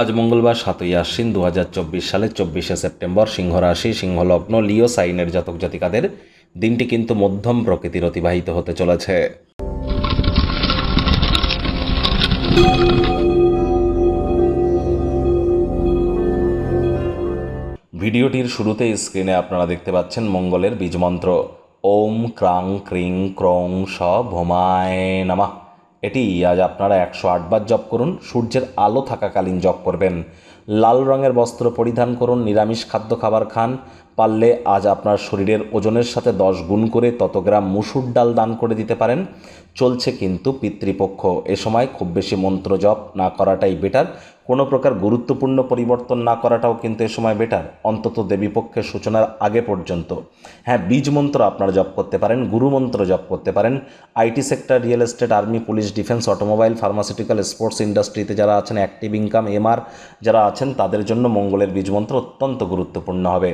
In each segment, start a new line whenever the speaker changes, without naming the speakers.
আজ মঙ্গলবার সাতই আশ্বিন দু হাজার চব্বিশ সালের চব্বিশে সেপ্টেম্বর সিংহ রাশি সিংহলগ্ন, লিও সাইনের জাতক জাতিকাদের দিনটি কিন্তু মধ্যম প্রকৃতির অতিবাহিত হতে চলেছে। ভিডিওটির শুরুতে স্ক্রিনে আপনারা দেখতে পাচ্ছেন মঙ্গলের বীজমন্ত্র। ওম ক্রাং ক্রিং ক্রং স ভোমায় নামা। এটি আজ আপনারা একশো আটবার জপ করুন, সূর্যের আলো থাকাকালীন জপ করবেন। লাল রঙের বস্ত্র পরিধান করুন, নিরামিষ খাদ্য খাবার খান, পারলে আজ আপনার শরীরের ওজনের সাথে দশ গুণ করে তত গ্রাম মুসুর ডাল দান করে দিতে পারেন। চলছে কিন্তু পিতৃপক্ষ, এ সময় খুব বেশি মন্ত্র জপ না করাটাই বেটার কোনো প্রকার গুরুত্বপূর্ণ পরিবর্তন না করাটাও কিন্তু এ সময় বেটার অন্তত দেবীপক্ষের সূচনার আগে পর্যন্ত। হ্যাঁ বীজ মন্ত্র আপনারা জপ করতে পারেন গুরুমন্ত্র জপ করতে পারেন। IT sector real estate army police defence automobile pharmaceutical sports ইন্ডাস্ট্রিতে যারা আছেন অ্যাক্টিভ ইনকাম এমআর যারা আছেন, তাদের জন্য মঙ্গলের বীজ মন্ত্র অত্যন্ত গুরুত্বপূর্ণ হবে।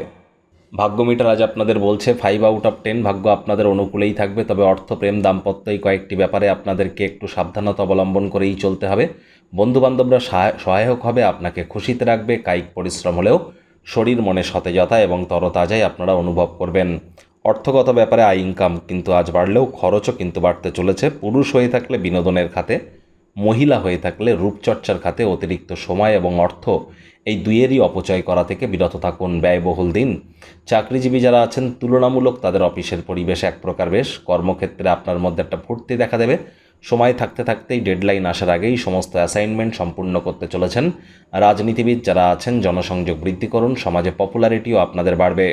ভাগ্য মিটার আজ আপনাদের বলছে ফাইভ আউট অফ টেন ভাগ্য আপনাদের অনুকূলেই থাকবে, তবে অর্থ প্রেম দাম্পত্য এই কয়েকটি ব্যাপারে আপনাদেরকে একটু সাবধানতা অবলম্বন করেই চলতে হবে। বন্ধুবান্ধবরা সহায়- সহায়ক হবে, আপনাকে খুশিতে রাখবে, কায়িক পরিশ্রম হলেও শরীর মনে সতেজতা এবং তরতাজাই আপনারা অনুভব করবেন। অর্থগত ব্যাপারে আয় ইনকাম কিন্তু আজ বাড়লেও খরচও কিন্তু বাড়তে চলেছে। পুরুষ হয়ে থাকলে বিনোদনের খাতে, মহিলা হয়ে থাকলে রূপচর্চার খাতে অতিরিক্ত সময় এবং অর্থ এই দুইয়েরই অপচয় করা থেকে বিরত থাকুন ব্যয়বহুল দিন। চাকরিজীবী যারা আছেন, তুলনামূলক তাদের অফিসের পরিবেশ এক প্রকার বেশ। কর্মক্ষেত্রে আপনার মধ্যে একটা ফুর্তি দেখা দেবে। সময় থাকতে থাকতেই ডেডলাইন আসার আগেই সমস্ত অ্যাসাইনমেন্ট সম্পূর্ণ করতে চলেছেন। রাজনীতিবিদ যারা আছেন, জনসংযোগ বৃদ্ধি করুন, সমাজে পপুলারিটিও আপনাদের বাড়বে।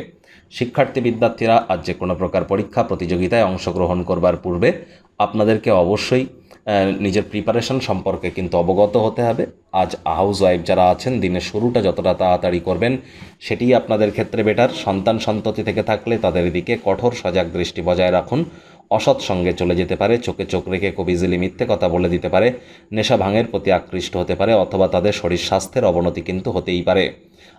শিক্ষার্থী বিদ্যার্থীরা আজ যে কোনো প্রকার পরীক্ষা, প্রতিযোগিতায় অংশগ্রহণ করবার পূর্বে আপনাদেরকে অবশ্যই নিজের প্রিপারেশন সম্পর্কে কিন্তু অবগত হতে হবে। আজ হাউস ওয়াইফ যারা আছেন, দিনের শুরুটা যতটা তাড়াতাড়ি করবেন সেটিই আপনাদের ক্ষেত্রে বেটার সন্তান সন্ততি থেকে থাকলে তাদের দিকে কঠোর সজাগ দৃষ্টি বজায় রাখুন। অসৎ সঙ্গে চলে যেতে পারে, চোখে চোখ রেখে খুব ইজিলি মিথ্যে কথা বলে দিতে পারে। নেশা ভাঙের প্রতি আকৃষ্ট হতে পারে, অথবা তাদের শরীর স্বাস্থ্যের অবনতি কিন্তু হতেই পারে।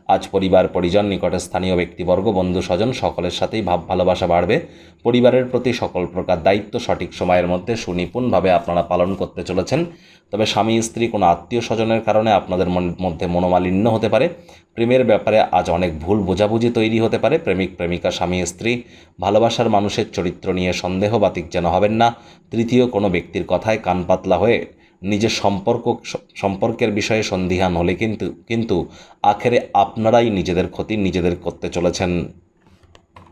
আজ পরিবার, পরিজন, নিকটে স্থানীয় ব্যক্তিবর্গ, বন্ধু, স্বজন সকলের সাথেই ভাব ভালোবাসা বাড়বে। পরিবারের প্রতি সকল প্রকার দায়িত্ব সঠিক সময়ের মধ্যে সুনিপুণভাবে আপনারা পালন করতে চলেছেন। তবে স্বামী, স্ত্রী, কোনো আত্মীয় স্বজনের কারণে আপনাদের মধ্যে মনোমালিন্য হতে পারে। প্রেমের ব্যাপারে আজ অনেক ভুল বোঝাবুঝি তৈরি হতে পারে। প্রেমিক, প্রেমিকা, স্বামী, স্ত্রী, ভালোবাসার মানুষের চরিত্র নিয়ে সন্দেহ বাতিক যেন হবেন না। তৃতীয় কোনো ব্যক্তির কথায় কান পাতলা হয়ে নিজের সম্পর্ক, সম্পর্কের বিষয়ে সন্দিহান হলে কিন্তু কিন্তু আখেরে আপনারাই নিজেদের ক্ষতি নিজেদের করতে চলেছেন।